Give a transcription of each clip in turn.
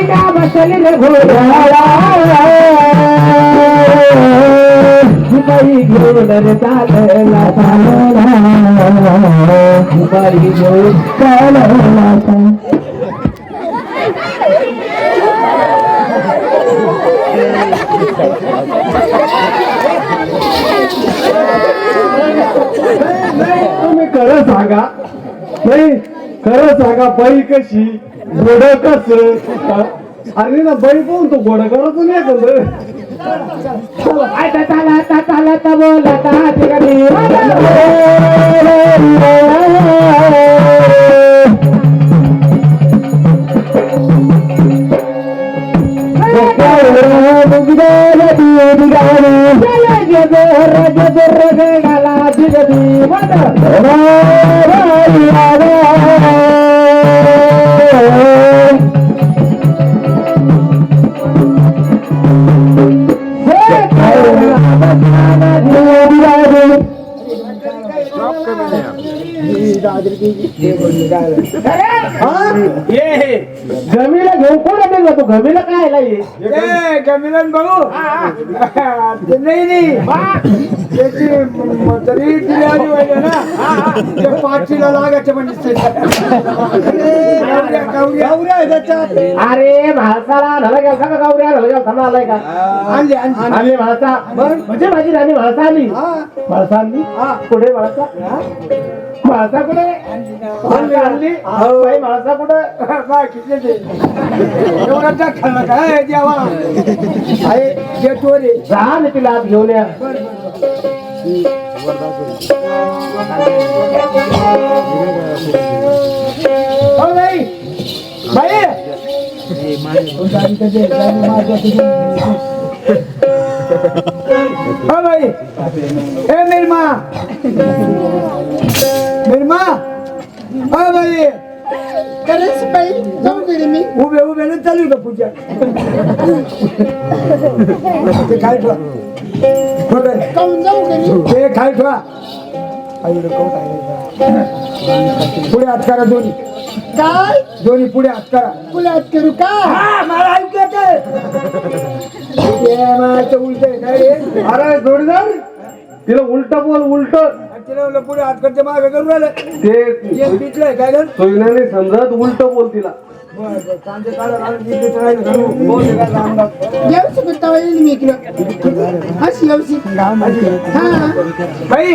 बाईला बसली रे घोड्याला बाई घेऊन चालला चालला. बाई घेऊन चालला नाही तुम्ही खरं सांगा. नाही खरं सांगा बाई कशी? घोड कस अरे ना बाई पाहून तो घोडा नाही आता चाला आता गमीला घेऊ कोण आले जातो गमीला काय आला ये? गमिलन भाऊ ते नाही नाही. त्याची तरी दिली आली पाहिजे ना. ते पाचीला लागायचे म्हणजे गौऱ्या आहे त्याच्यात अरे झाला गेला का गावऱ्या? झाला गेला थांबा आलाय का? आणली आणली. आली म्हाळसा म्हणजे माझी राणी म्हाळसा आली. म्हाळसा आणली. पुढे म्हाळसा म्हाळसा कुठे? आणली. आणली बाई म्हाळसा कुठे? काय किती ते. एवढा खाल्लं काय देवा. आहे गेटवर आहे. जा ना तिला आत घेऊन या. हो बाई ए मेरी माँ मेरी माँ हो बाई जाऊ गेली मी उभे उभे ना चालू का पूजा ते खाय ठेवा काऊन जाऊ गेली ते ठेवा पुढे हात करा दोन्ही. काय? दोन्ही पुढे हात करा. तुला आज करू का? हा, मला ऐकलं ते उलट काय रे? अरे जोडीदार तिला उलट बोल उलट. तिला पुढे हात करते मागे करून राहिलं. ते एक पिटलंय काय कर सोयीने समजत उलट बोल तिला. कांदे काढा करू. येईल मी इकडं. अशी येऊशी हा. बाई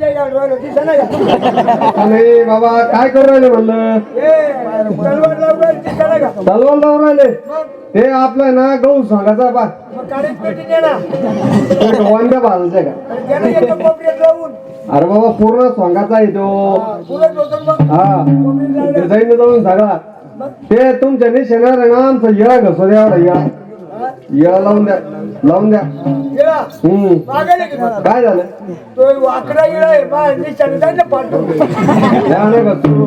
राहिले अरे बाबा काय करू राहिले म्हणलं? तलवार लावून राहिले. ते आपलं ना गहू सांगायचा बा. मग काळीच भाजायचं का? अरे बाबा पूर्ण सोंगाचा आहे तो. पुरत हा जाईन जाऊन सगळा ते तुमच्या निशेणार आमचं येळा घसो द्या येळा. येळा लावून द्या लावून द्या. हम्म. मागायला की मला काय झालं? तो वाकडा गेला आहे बा निशाने जायचं पाठवू द्या नाही घसू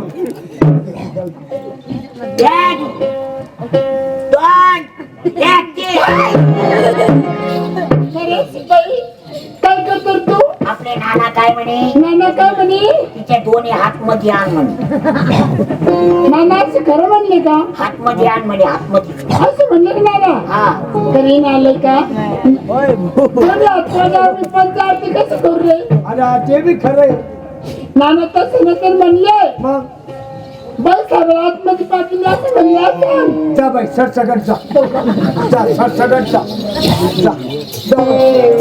खरंच आपले नाना काय म्हणे नाना काय म्हणे? तिच्या दोन्ही हात मध्ये आण म्हणे. नाना असं खरं म्हणले का? हात मध्ये आण म्हणे हात मध्ये. असं म्हणले का नाना? हा. घरी आले का? पंचायती कसं करू रे? अरे ते बी खरं आहे. नाना तसं नसेल म्हणले. मग? बाई सगळं आतमध्ये पाटील असं म्हणले असं जा बाई सरसकट जा. जा.